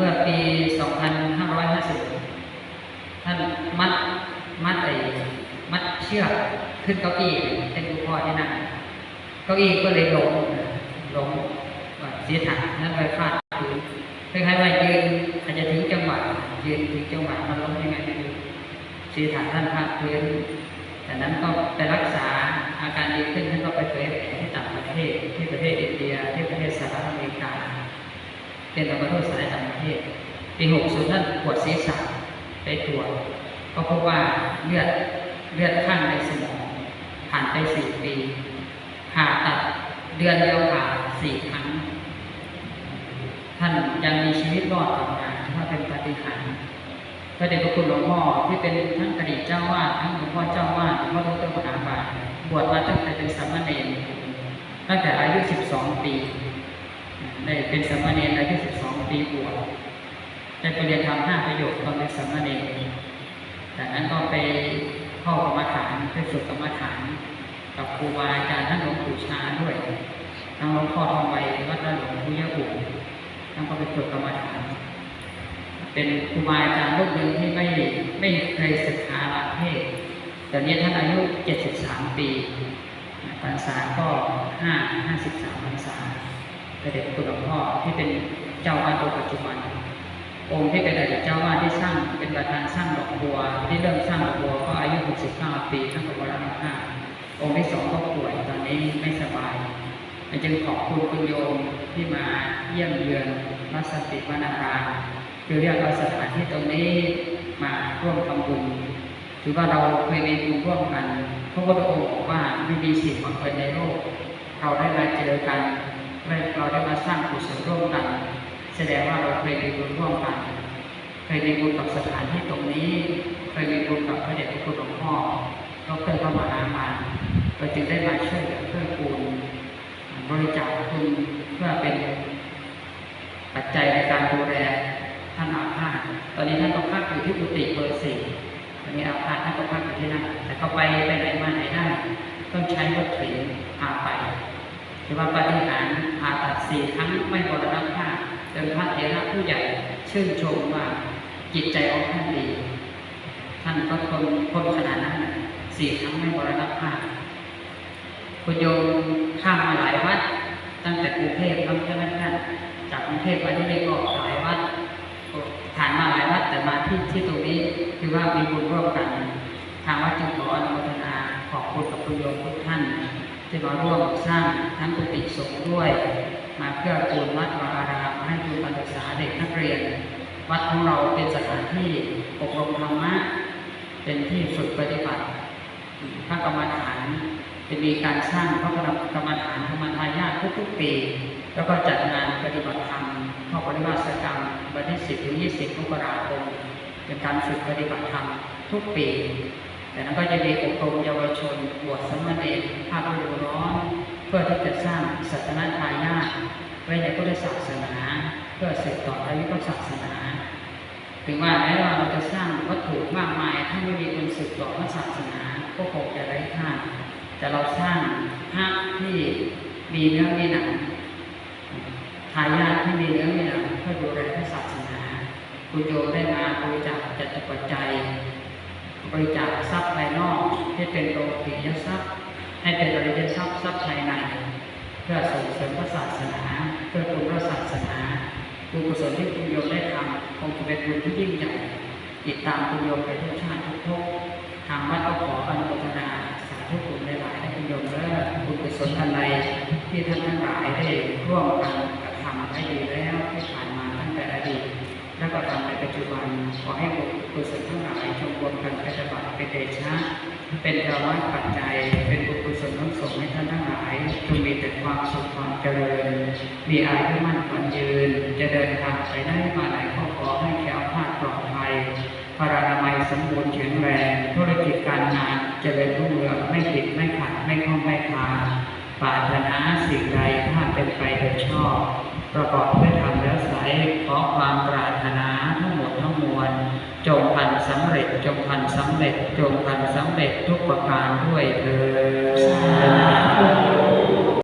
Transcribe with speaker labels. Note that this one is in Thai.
Speaker 1: มื่อปี 2550 ท่านมัดมัดไอ้มัดเชือกขึ้นเก้าอี้เป็นคุณพ่อที่นั่งเก้าอี้ก็เลยหล้มล้มเสียถังนั้นไปฟาดพื้นคล้ายๆว่ายืนอาจจะถึงจังหวะยืนถึงจังหวะมันล้มยังไงไม่รู้เสียถังท่านฟาดพื้นจากนั้นก็ไปรักษาอาการดีขึ้นท่านก็ไปเผยแผ่ที่ต่างประเทศที่ประเทศอินเดียที่ประเทศสหรัฐอเมริกาเป็นอัมพฤกษ์สายต่าง เทศปี60ท่านปวดศีรษะไปตรวจก็พบว่าเลือดเลือดข้างในสมอง ผ่านไปสี่ปีผ่าตัดเดือนเดียวผ่าสี่ครั้ง ท่านยังมีชีวิตรอดกลับมาถือว่าเป็นปาฏิหาริย์พระเดชพระคุณหลวงพ่อที่เป็นทั้งอดีตเจ้าวาดทั้งหลวงพ่อเจ้าวาดหลวงพ่อดรมหาบาบวชมาตั้งแต่เป็นสามเณรตั้งแต่อายุ 12 ปี ได้เป็นสามเณรอายุ12 ปีบวชได้ไปเรียนทำห้าประโยคตอนเป็นสามเณรจากนั้นก็ไปเข้ากรรมฐานไปฝึกกรรมฐาน กับครูบาอาจารย์ท่านหลวงปู่ชาด้วยทั้งหลวงพ่อทองใบวัดหลวงปู่ยบุตรท่านก็ไปฝึกกรรมฐาน เป็นครูบาอาจารย์รูปหนึ่งที่ไม่ไม่เคยศึกษาลักเพศตอนนี้ท่านอายุ 73 ปีพรรษาก็ 5 53พรรษา เดชพระคุณหลวงพ่อที่เป็นเจ้าอาวาสองค์ปัจจุบัน องค์ที่เป็นอดีตเจ้าอาวาสที่สร้างเป็นประธานสร้างดอกบัว ที่เริ่มสร้างดอกบัวก็อายุ65ปีท่านกวรณภาองค์ที่สองก็ป่วยตอนนี้ไม่สบายจึงขอบคุณคุณโยมที่มาเยี่ยมเยือนวัดสติวนาการคือเรียกเอาสถานที่ตรงนี้มาร่วมทำบุญถือว่าเราเคยมีบุญร่วมกันพระพุทธองค์บอกว่าไม่มีสิ่งบังเอิญในโลก เราได้มาเจอกัน เราได้มาสร้างกุศลร่วมกัน แสดงว่าเราเคยมีบุญร่วมกัน เคยมีบุญกับสถานที่ตรงนี้ เคยมีบุญกับพระเดชพระคุณหลวงพ่อดรพระมหามาเราจึงได้มาช่วยเหลือเพื่อกูลบริจาคทุนเพื่อเป็นปัจจัยในการดูแลท่านอาพาธตอนนี้ท่านก็พักอยู่ที่กุฏิเบอร์สี่ตอนนี้อาพาธท่านก็พักอยู่ที่นั่นแต่เขาไปไปไหนมาไหนได้ต้องใช้รถเข็นพาไป ถือว่าปฏิหารผ่าตัดสี่ครั้งไม่บรณภาพจนพระเถระผู้ใหญ่ชื่นชมว่าจิตใจของท่านดี ท่านก็ทนทนขนาดนั้นสี่ครั้งไม่บรณภาพคุณโยมข้ามมาหลายวัด ตั้งแต่กรุงเทพแล้วใช่ไหมท่านจากกรุงเทพมาที่นี่ก็หลายวัดผ่านมาหลายวัดแต่มาที่ที่ตรงนี้คือว่ามีบุญร่วมกัน ทางวัดจึงขออนุโมทนาขอบคุณกับคุณโยมทุกท่าน ที่มาร่วมสร้างทั้งกุฏิสงฆ์ด้วย มาเพื่อปูนวัดวาอารามให้ทุนการศึกษาเด็กนักเรียน วัดของเราเป็นสถานที่อบรมธรรมะเป็นที่ฝึกปฏิบัติพระกรรมฐานจะมีการสร้างพระกรรมฐานธรรมทายาททุกๆปี แล้วก็จัดงานปฏิบัติธรรมข้อปฏิบัติกรรมวันที่10ถึง20มกราคมเป็นการฝึกปฏิบัติธรรมทุกปี แต่นั้นก็จะมีอบรมเยาวชนบวชสมเณรภาคฤดูร้อน เพื่อที่จะสร้างศาสนาทายาทไว้ในพุทธศาสนา เพื่อสืบต่ออายุพระศาสนา ถึงว่าแม้ว่าเราจะสร้างวัตถุมากมาย ถ้าไม่มีคนสืบต่อพระศาสนาก็คงจะไร้ค่าแต่เราสร้างพระที่มีเนื้อมีหนังทายาทที่มีเนื้อมีหนังเพื่อดูแลพระศาสนาคุณโยได้มาบริจาคจัดปัจจัยบริจาคทรัพย์ภายนอกให้เป็นโลกิยทรัพย์ ให้เป็นริยทรัพย์ทรัพย์ภายในเพื่อส่งเสริมพระศาสนา เพื่อคุณพระศาสนาบุญกุศลที่คุณโยมได้ทำคงจะเป็นบุญที่ยิ่งใหญ่ติดตามคุณโยมไปทุกชาติทุกภพทางวัดก็ขออนุโมทนาสาธุบุญหลายๆให้คุณโยมและบุญกุศลทันใดที่ท่านทั้งหลายได้ร่วมกันกระทำให้ดีแล้วที่ผ่านมาตั้งแต่อดีตและก็ทำในปัจจุบันขอให้บุญกุศลทั้งหลายจงรวมกันปฏิบัติเป็นเดชะ เป็นธรรมะปัจจัย เป็นบุญกุศลทั้งสงให้ท่านทั้งหลายจงมีแต่ความสุขความเจริญ มีอายุมั่นขวัญยืน จะเดินทางไปได้มาไหนก็ขอให้แคล้วคลาดปลอดภัยพระนามัยสมบูรณ์แข็งแรงธุรกิจการงานเจริญรุ่งเรืองไม่ติดไม่ขัดไม่ข้องไม่คลาปารถนาสิ่งใดถ้าเป็นไปโดยชอบ ประกอบด้วยธรรมและใสขอความปรารถนาทั้งหมดทั้งมวล จงพันสำเร็จ จงพันสำเร็จ จงพันสำเร็จทุกประการด้วยเถิด